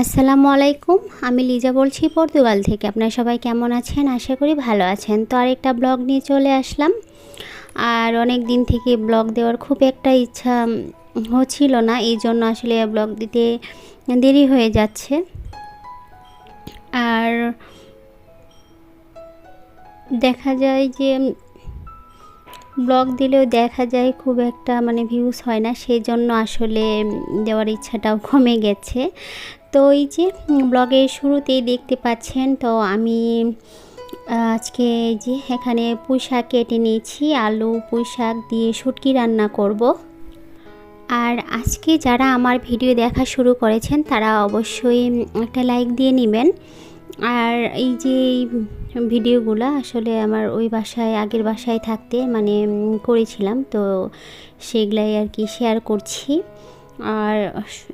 আসসালামু আলাইকুম, আমি লিজা বলছি পর্তুগাল থেকে। আপনারা সবাই কেমন আছেন? আশা করি ভালো আছেন। তো আরেকটা ব্লগ নিয়ে চলে আসলাম। আর অনেক দিন থেকে ব্লগ দেওয়ার খুব একটা ইচ্ছা হচ্ছিল না, এই জন্য আসলে ব্লগ দিতে দেরি হয়ে যাচ্ছে। আর দেখা যায় যে ব্লগ দিলেও দেখা যায় খুব একটা মানে ভিউজ হয় না, সেই জন্য আসলে দেওয়ার ইচ্ছাটাও কমে গেছে। তো এই যে ব্লগের শুরুতেই দেখতে পাচ্ছেন, তো আমি আজকে যে এখানে পুঁই শাক কেটে নিয়েছি, আলু পুঁই শাক দিয়ে শুটকি রান্না করব। আর আজকে যারা আমার ভিডিও দেখা শুরু করেছেন, তারা অবশ্যই একটা লাইক দিয়ে নেবেন। আর এই যে ভিডিওগুলো আসলে আমার ওই বাসায়, আগের বাসায় থাকতে মানে করেছিলাম, তো সেগুলাই আর কি শেয়ার করছি। আর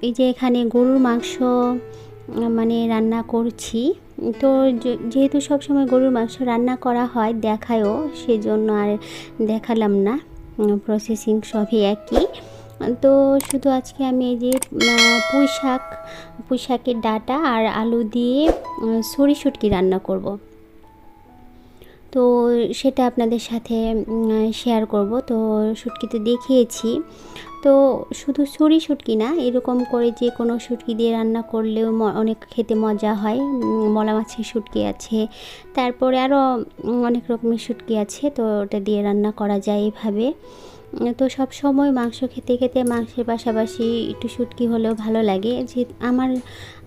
এই যে এখানে গরুর মাংস মানে রান্না করছি। তো যেহেতু সবসময় গরুর মাংস রান্না করা হয় দেখায়ও, সেজন্য আর দেখালাম না। প্রসেসিং সবই একই। তো শুধু আজকে আমি এই যে পুঁই শাক পুঁই শাকের ডাটা আর আলু দিয়ে সরি শুটকি রান্না করব। তো সেটা আপনাদের সাথে শেয়ার করব। তো শুটকি তো দেখিয়েছি। তো শুধু ছুরি শুটকি না, এরকম করে যে কোনো শুটকি দিয়ে রান্না করলেও অনেক খেতে মজা হয়। মলা মাছের শুটকি আছে। তারপরে আরও অনেক রকমের শুটকি আছে, তো ওটা দিয়ে রান্না করা যায় এইভাবে তো সব সময় মাংস খেতে খেতে মাংসের পাশাপাশি একটু শুটকি হলেও ভালো লাগে। যে আমার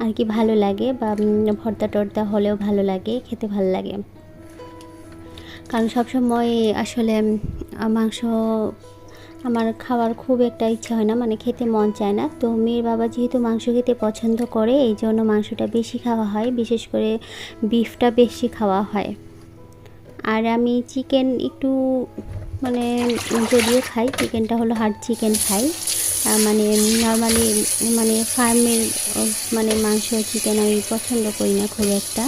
আর কি ভালো লাগে বা ভর্তা টর্তা হলেও ভালো লাগে, খেতে ভালো লাগে। কারণ সবসময় আসলে মাংস আমার খাওয়ার খুব একটা ইচ্ছা হয় না মানে খেতে মন চায় না। তো মেয়ের বাবা যেহেতু মাংস খেতে পছন্দ করে, এই জন্য মাংসটা বেশি খাওয়া হয়। বিশেষ করে বিফটা বেশি খাওয়া হয়। আর আমি চিকেন একটু মানে যদিও খাই, চিকেনটা হলো হার্ড চিকেন খাই মানে নর্মালি মানে ফার্মের মানে মাংস চিকেন আমি পছন্দ করি না খুব একটা।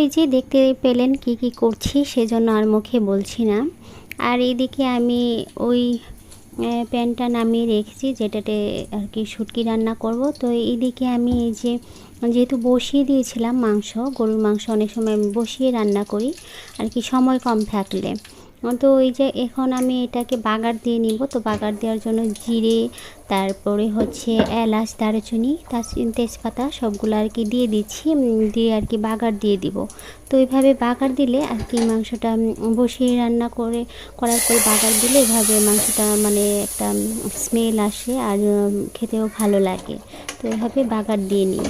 এই যে দেখতে পেলেন কি কি করছি সেজন্য আর মুখে বলছি না। আর এদিকে আমি ওই প্যানটা নামিয়ে রেখেছি, যেটাতে আর কি শুটকি রান্না করব। তো এইদিকে আমি এই যে, যেহেতু বসিয়ে দিয়েছিলাম মাংস, গরুর মাংস অনেক সময় বসিয়ে রান্না করি, আর কি সময় কম থাকলে। তো ওই যে এখন আমি এটাকে বাগার দিয়ে নিব। তো বাগার দেওয়ার জন্য জিরে, তারপরে হচ্ছে এলাচ, দারুচিনি তেজপাতা সবগুলো আর কি দিয়ে দিচ্ছি দিয়ে আর কি বাগার দিয়ে দিব। তো এইভাবে বাগার দিলে আর কি মাংসটা বসিয়ে রান্না করে, করার পরে বাগার দিলে এভাবে মাংসটা মানে একটা স্মেল আসে আর খেতেও ভালো লাগে। তো এভাবে বাগার দিয়ে নিই।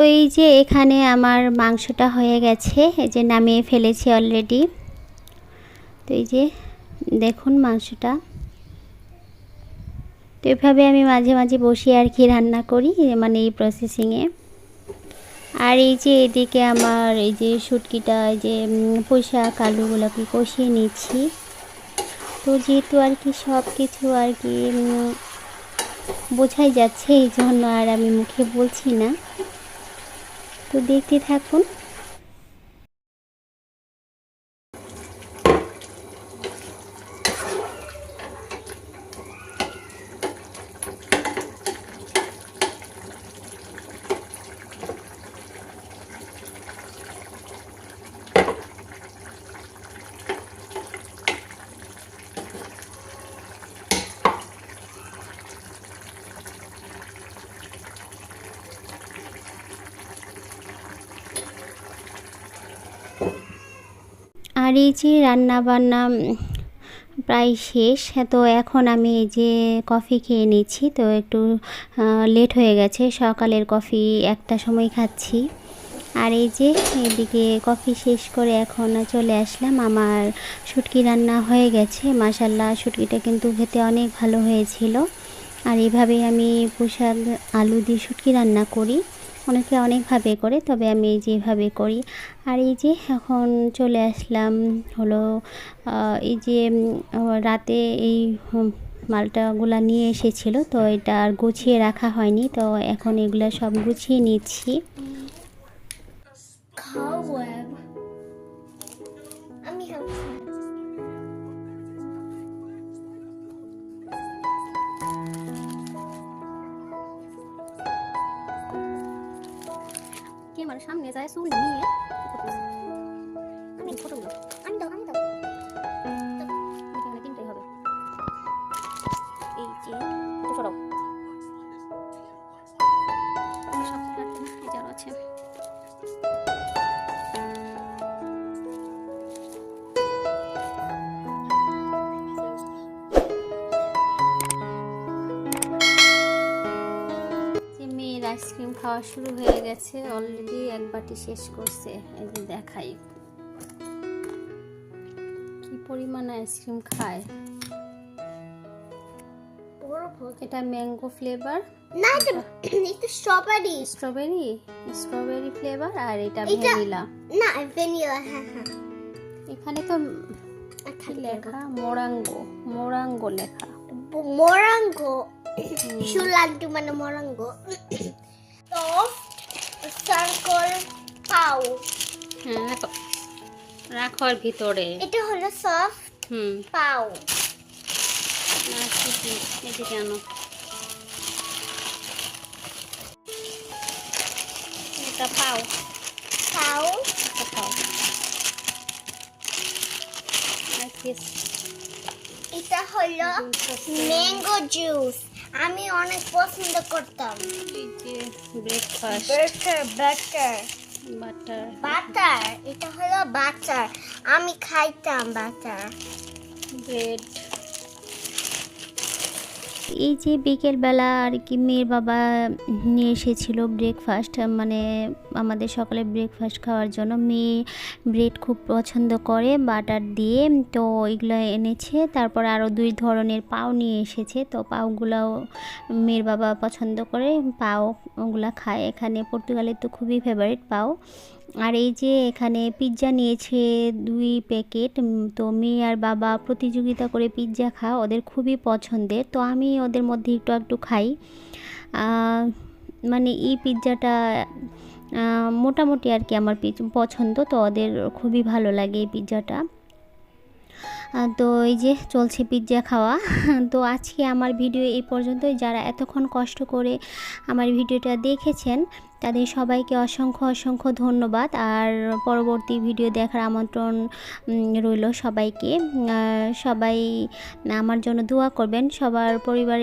তো এই যে এখানে আমার মাংসটা হয়ে গেছে, এই যে নামিয়ে ফেলেছি অলরেডি তো এই যে দেখুন মাংসটা। তো এভাবে আমি মাঝে মাঝে বসে আর কি রান্না করি মানে এই প্রসেসিংয়ে আর এই যে এদিকে আমার এই যে শুটকিটা, এই যে পোশাক আলুগুলোকে কষিয়ে নিচ্ছি। তো যেহেতু আর কি সব কিছু আর কি বোঝাই যাচ্ছে, এই জন্য আর আমি মুখে বলছি না। তো দেখতে থাকুন। আর এই যে রান্না বান্না প্রায় শেষ, তো এখন আমি এই যে কফি খেয়ে নিচ্ছি, তো একটু লেট হয়ে গেছে, সকালের কফি একটা সময় খাচ্ছি। আর এই যে এদিকে কফি শেষ করে এখন চলে আসলাম, আমার শুটকি রান্না হয়ে গেছে। মাসাল্লাহ শুটকিটা কিন্তু খেতে অনেক ভালো হয়েছিল। আর এইভাবে আমি পোশাক আলু দিয়ে শুটকি রান্না করি। অনেকে অনেকভাবে করে, তবে আমি যেভাবে করি। আর এই যে এখন চলে আসলাম হলো এই যে রাতে এই মালটাগুলো নিয়ে এসেছিল, তো এটা আর গুছিয়ে রাখা হয়নি, তো এখন এগুলা সব গুছিয়ে নিচ্ছি। আমার সামনে খাওয়া শুরু হয়ে গেছে অলরেডি এক বাটি শেষ করছে এই যে দেখাই। কি পরিমাণ আইসক্রিম খায়। এটা ম্যাঙ্গো ফ্লেভার না এটা এটা স্ট্রবেরি স্ট্রবেরি স্ট্রবেরি ফ্লেভার আর এটা ভ্যানিলা না ভ্যানিলা হ্যাঁ হ্যাঁ। এখানে তো লেখা? মোরাঙ্গো মোরাঙ্গো লেখা। মোরাঙ্গো শুলান্টু মানে মোরাঙ্গো সার্কল পাও হ্যাঁ রাখো রাখোর ভিতরে। এটা হলো সফট হুম। পাও না কি কি এদিকে আনো। এটা পাও। পাও এটা পাও। এটা হলো ম্যাঙ্গো জুস আমি অনেক পছন্দ করতাম। Breakfast butter butter butter butter এটা হলো বাটার আমি খাইতাম বাটার ব্রেড এই যে বিকেলবেলা আর কি মেয়ের বাবা নিয়ে এসেছিল ব্রেকফাস্ট মানে আমাদের সকালে ব্রেকফাস্ট খাওয়ার জন্য। মেয়ে ব্রেড খুব পছন্দ করে, বাটার দিয়ে। তো এগুলো এনেছে। তারপর আরও দুই ধরনের পাও নিয়ে এসেছে। তো পাওগুলাও মেয়ের বাবা পছন্দ করে। পাও ওগুলা খায়। এখানে পর্তুগালের তো খুবই ফেভারিট পাও। আর এই যে এখানে পিৎজা নিয়েছে দুই প্যাকেট তো মেয়ে আর বাবা প্রতিযোগিতা করে পিৎজা খাওয়া ওদের খুবই পছন্দের। তো আমি ওদের মধ্যে একটু একটু খাই। মানে এই পিৎজাটা মোটামুটি আর কি আমার পছন্দ, তো ওদের খুবই ভালো লাগে এই পিৎজাটা। তো এই যে চলছে পিৎজা খাওয়া। তো আজকে আমার ভিডিও এই পর্যন্তই। যারা এতক্ষণ কষ্ট করে আমার ভিডিওটা দেখেছেন, তাদের সবাইকে অসংখ্য অসংখ্য ধন্যবাদ। আর পরবর্তী ভিডিও দেখার আমন্ত্রণ রইল সবাইকে। সবাই আমার জন্য দোয়া করবেন। সবার পরিবার